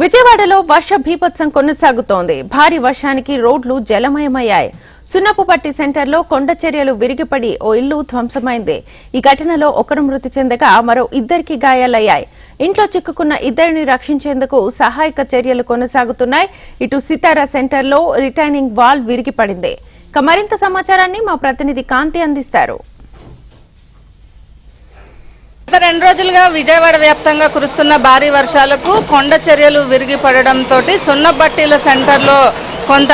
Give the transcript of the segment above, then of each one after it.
విజయవాడలో వర్ష భీభత్సం కొనసాగుతోంది. భారీ వర్షానికి రోడ్లు జలమయమయ్యాయి. సున్నపుపట్టి సెంటర్లో కొండ చర్యలు విరిగిపడి ఓ ఇల్లు ధ్వంసమైంది. ఈ ఘటనలో ఒకరు మృతి చెందగా మరో ఇద్దరికి గాయాలయ్యాయి. ఇంట్లో చిక్కుకున్న ఇద్దరిని రక్షించేందుకు సహాయక చర్యలు కొనసాగుతున్నాయి. ఇటు సితారా సెంటర్లో రిటైనింగ్ వాల్ విరిగిపడింది. ఇక మరింత సమాచారాన్ని మా ప్రతినిధి కాంతి అందిస్తారు. గత రెండు రోజులుగా విజయవాడ వ్యాప్తంగా కురుస్తున్న భారీ వర్షాలకు కొండ చర్యలు విరిగి పడడంతో సున్నబట్టీల సెంటర్లో కొంత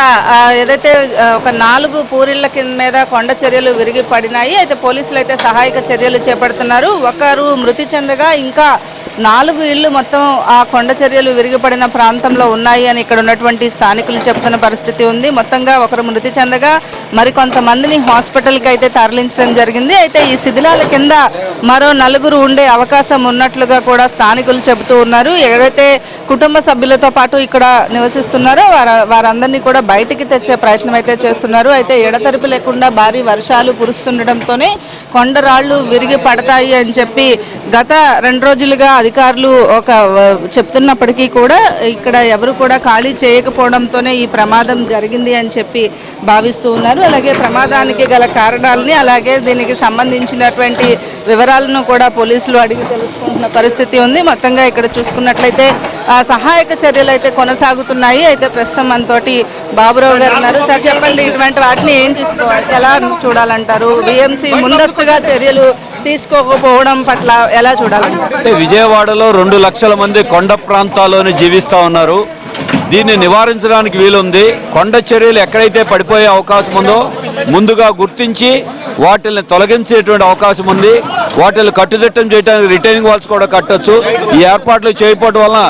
ఏదైతే ఒక నాలుగు పూరిళ్ళ కింద మీద కొండ చర్యలు విరిగి పడినాయి అయితే పోలీసులు అయితే సహాయక చర్యలు చేపడుతున్నారు. ఒకరు మృతి చెందగా ఇంకా నాలుగు ఇళ్ళు మొత్తం ఆ కొండ చర్యలు విరిగిపడిన ప్రాంతంలో ఉన్నాయి అని ఇక్కడ ఉన్నటువంటి స్థానికులు చెప్తున్న పరిస్థితి ఉంది. మొత్తంగా ఒకరు మృతి చెందగా మరికొంతమందిని హాస్పిటల్కి అయితే తరలించడం జరిగింది. అయితే ఈ శిథిలాల కింద మరో నలుగురు ఉండే అవకాశం ఉన్నట్లుగా కూడా స్థానికులు చెబుతూ ఉన్నారు. ఎవరైతే కుటుంబ సభ్యులతో పాటు ఇక్కడ నివసిస్తున్నారో వార వారందరినీ కూడా బయటికి తెచ్చే ప్రయత్నం అయితే చేస్తున్నారు. అయితే ఎడతెరిపి లేకుండా భారీ వర్షాలు కురుస్తుండటంతోనే కొండరాళ్ళు విరిగి పడతాయి అని చెప్పి గత రెండు రోజులుగా అధికారులు ఒక చెప్తున్నప్పటికీ కూడా ఇక్కడ ఎవరు కూడా ఖాళీ చేయకపోవడంతోనే ఈ ప్రమాదం జరిగింది అని చెప్పి భావిస్తూ ఉన్నారు. అలాగే ప్రమాదానికి గల కారణాలని అలాగే దీనికి సంబంధించినటువంటి వివరాలను కూడా పోలీసులు అడిగి తెలుసుకుంటున్న పరిస్థితి ఉంది. మొత్తంగా ఇక్కడ చూసుకున్నట్లయితే ఆ, సహాయక చర్యలు అయితే కొనసాగుతున్నాయి. అయితే ప్రస్తుతం మనతోటి బాబురావు గారు ఉన్నారు. సార్ చెప్పండి ఇటువంటి వాటిని ఏం తీసుకోవాలి? ఎలా చూడాలంటారు? బిఎంసి ముందస్తుగా చర్యలు తీసుకోకపోవడం పట్ల ఎలా చూడాలి? అంటే విజయవాడలో రెండు లక్షల మంది కొండ ప్రాంతాల్లోనే జీవిస్తూ ఉన్నారు. దీన్ని నివారించడానికి వీలుంది. కొండ చర్యలు ఎక్కడైతే పడిపోయే అవకాశం ఉందో ముందుగా గుర్తించి వాటిని తొలగించేటువంటి అవకాశం ఉంది. వాటిని కట్టుదిట్టం చేయడానికి రిటైనింగ్ వాల్స్ కూడా కట్టొచ్చు. ఈ ఏర్పాట్లు చేయకపోవడం వలన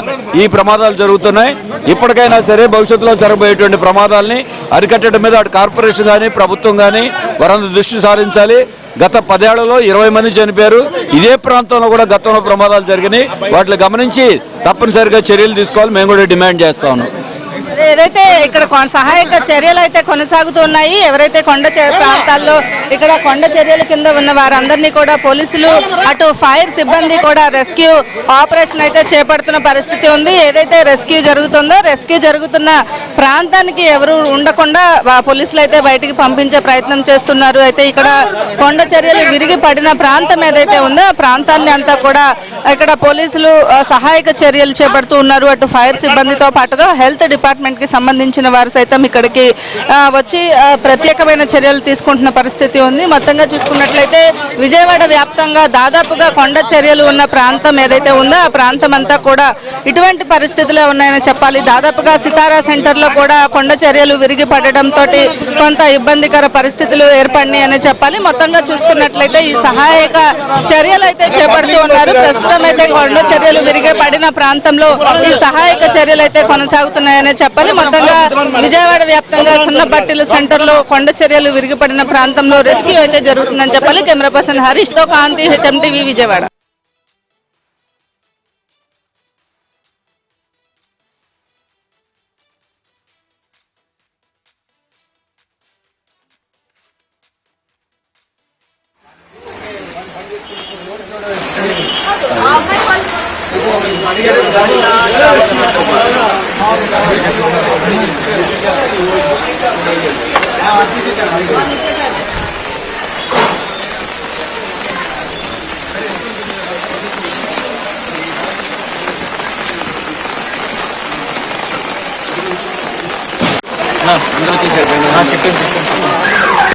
ఈ ప్రమాదాలు జరుగుతున్నాయి. ఇప్పటికైనా సరే భవిష్యత్తులో జరగబోయేటువంటి ప్రమాదాలని అరికట్టడం మీద అటు కార్పొరేషన్ కానీ ప్రభుత్వం కానీ వారందరూ దృష్టి సారించాలి. గత పదేళ్ళలో ఇరవై మంది చనిపోయారు. ఇదే ప్రాంతంలో కూడా గతంలో ప్రమాదాలు జరిగినాయి. వాటిని గమనించి తప్పనిసరిగా చర్యలు తీసుకోవాలి. మేము కూడా డిమాండ్ చేస్తా ఉన్నాం. ఏదైతే ఇక్కడ సహాయక చర్యలు అయితే కొనసాగుతున్నాయి ఎవరైతే కొండ చే- ప్రాంతాల్లో ఇక్కడ కొండ చర్యల కింద ఉన్న వారందరినీ కూడా పోలీసులు అటు ఫైర్ సిబ్బంది కూడా రెస్క్యూ ఆపరేషన్ అయితే చేపడుతున్న పరిస్థితి ఉంది. ఏదైతే రెస్క్యూ జరుగుతుందో రెస్క్యూ జరుగుతున్న ప్రాంతానికి ఎవరు ఉండకుండా పోలీసులు అయితే బయటికి పంపించే ప్రయత్నం చేస్తున్నారు. అయితే ఇక్కడ కొండ చర్యలు విరిగి పడిన ప్రాంతం ఏదైతే ఉందో ఆ ప్రాంతాన్ని అంతా కూడా ఇక్కడ పోలీసులు సహాయక చర్యలు చేపడుతూ ఉన్నారు. అటు ఫైర్ సిబ్బందితో పాటుగా హెల్త్ డిపార్ట్మెంట్ కి సంబంధించిన వారు సైతం ఇక్కడికి వచ్చి ప్రత్యేకమైన చర్యలు తీసుకుంటున్న పరిస్థితి ఉంది. మొత్తంగా చూసుకున్నట్లయితే విజయవాడ వ్యాప్తంగా దాదాపుగా కొండ చర్యలు ఉన్న ప్రాంతం ఏదైతే ఉందో ఆ ప్రాంతం అంతా కూడా ఇటువంటి పరిస్థితులే ఉన్నాయని చెప్పాలి. దాదాపుగా సితారా సెంటర్లో కూడా కొండ చర్యలు విరిగి పడడంతో కొంత ఇబ్బందికర పరిస్థితులు ఏర్పడినాయి అని చెప్పాలి. మొత్తంగా చూసుకున్నట్లయితే ఈ సహాయక చర్యలు అయితే చేపడుతూ ఉన్నారు. ప్రస్తుతం అయితే కొండ చర్యలు విరిగి పడిన ప్రాంతంలో ఈ సహాయక చర్యలు అయితే కొనసాగుతున్నాయని చెప్పాలి. చెప్పాలి. మొత్తంగా విజయవాడ వ్యాప్తంగా సున్న బట్టల సెంటర్లో కొండ చర్యలు విరిగిపడిన ప్రాంతంలో రెస్క్యూ అయితే జరుగుతుందని చెప్పాలి. కెమెరా పర్సన్ హరీష్తో కాంతి హెచ్ఎం టీవీ విజయవాడ. 나, 이렇게 잘 되는. 아, 직접, 직접.